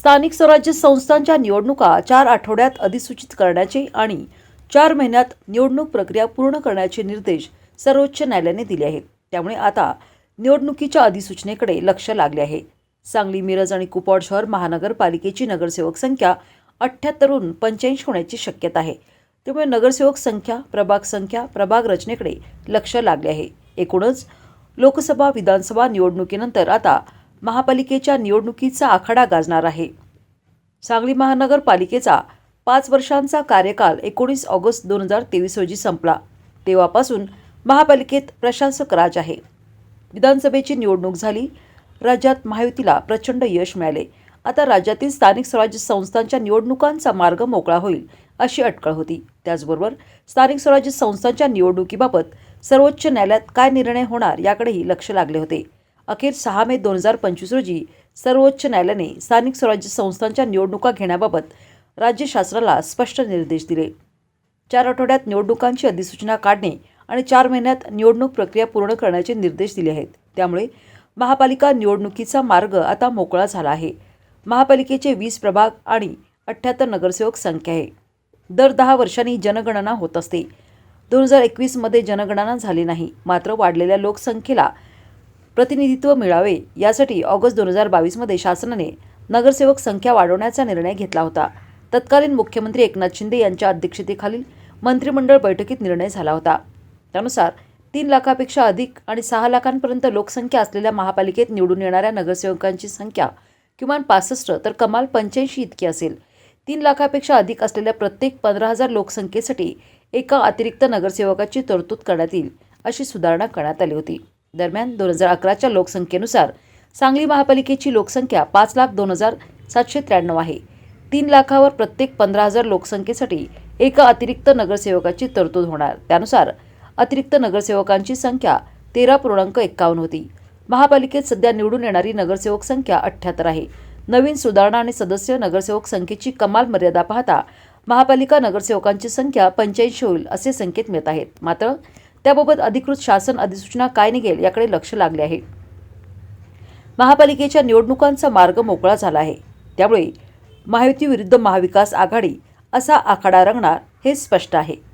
स्थानिक स्वराज्य संस्थांच्या निवडणुका चार आठवड्यात अधिसूचित करण्याचे आणि चार महिन्यात निवडणूक प्रक्रिया पूर्ण करण्याचे निर्देश सर्वोच्च न्यायालयाने दिले आहेत. त्यामुळे आता निवडणुकीच्या अधिसूचनेकडे लक्ष लागले आहे. सांगली मिरज आणि कुपवाड शहर महानगरपालिकेची नगरसेवक संख्या अठ्ठ्याहत्तरहून पंच्याऐंशी होण्याची शक्यता आहे. त्यामुळे नगरसेवक संख्या प्रभाग संख्या प्रभाग रचनेकडे लक्ष लागले आहे. एकूणच लोकसभा विधानसभा निवडणुकीनंतर आता महापालिकेच्या निवडणुकीचा आखाडा गाजणार आहे. सांगली महानगरपालिकेचा पाच वर्षांचा कार्यकाल एकोणीस ऑगस्ट दोन हजार तेवीस रोजी संपला. तेव्हापासून महापालिकेत प्रशासक राज आहे. विधानसभेची निवडणूक झाली. राज्यात महायुतीला प्रचंड यश मिळाले. आता राज्यातील स्थानिक स्वराज्य संस्थांच्या निवडणुकांचा मार्ग मोकळा होईल अशी अटकळ होती. त्याचबरोबर स्थानिक स्वराज्य संस्थांच्या निवडणुकीबाबत सर्वोच्च न्यायालयात काय निर्णय होणार याकडेही लक्ष लागले होते. अखेर सहा मे दोन हजार पंचवीस रोजी सर्वोच्च न्यायालयाने स्थानिक स्वराज्य संस्थांच्या निवडणुका घेण्याबाबत राज्य शासनाला स्पष्ट निर्देश दिले. चार आठवड्यात निवडणुकांची अधिसूचना काढणे आणि चार महिन्यात निवडणूक प्रक्रिया पूर्ण करण्याचे निर्देश दिले आहेत. त्यामुळे महापालिका निवडणुकीचा मार्ग आता मोकळा झाला आहे. महापालिकेचे वीस प्रभाग आणि अठ्ठ्याहत्तर नगरसेवक संख्या आहे. दर दहा वर्षांनी जनगणना होत असते. दोन हजार एकवीसमध्ये जनगणना झाली नाही मात्र वाढलेल्या लोकसंख्येला प्रतिनिधित्व मिळावे यासाठी ऑगस्ट दोन हजार बावीसमध्ये शासनाने नगरसेवक संख्या वाढवण्याचा निर्णय घेतला होता. तत्कालीन मुख्यमंत्री एकनाथ शिंदे यांच्या अध्यक्षतेखालील मंत्रिमंडळ बैठकीत निर्णय झाला होता. त्यानुसार तीन लाखापेक्षा अधिक आणि सहा लाखांपर्यंत लोकसंख्या असलेल्या महापालिकेत निवडून येणाऱ्या नगरसेवकांची संख्या किमान पासष्ट तर कमाल पंच्याऐंशी इतकी असेल. तीन लाखापेक्षा अधिक असलेल्या प्रत्येक पंधरा हजार लोकसंख्येसाठी एका अतिरिक्त नगरसेवकाची तरतूद करण्यात येईल अशी सुधारणा करण्यात आली होती. दरम्यान दोन हजार अकराच्या लोकसंख्येनुसार सांगली महापालिकेची लोकसंख्या पाच लाख दोन हजार सातशे त्र्याण्णव आहे. तीन लाखावर प्रत्येक पंधरा हजार लोकसंख्येसाठी एका अतिरिक्त नगरसेवकाची तरतूद होणार. त्यानुसार अतिरिक्त नगरसेवकांची संख्या तेरा पूर्णांक एक्कावन्न होती. महापालिकेत सध्या निवडून येणारी नगरसेवक संख्या अठ्ठ्याहत्तर आहे. नवीन सुधारणा आणि सदस्य नगरसेवक संख्येची कमाल मर्यादा पाहता महापालिका नगरसेवकांची संख्या पंच्याऐंशी होईल असे संकेत मिळत आहेत. मात्र त्याबाबत अधिकृत शासन अधिसूचना काय निघेल याकडे लक्ष लागले आहे. महापालिकेच्या निवडणुकांचा मार्ग मोकळा झाला आहे. त्यामुळे महायुती विरुद्ध महाविकास आघाडी असा आखाडा रंगणार हे स्पष्ट आहे.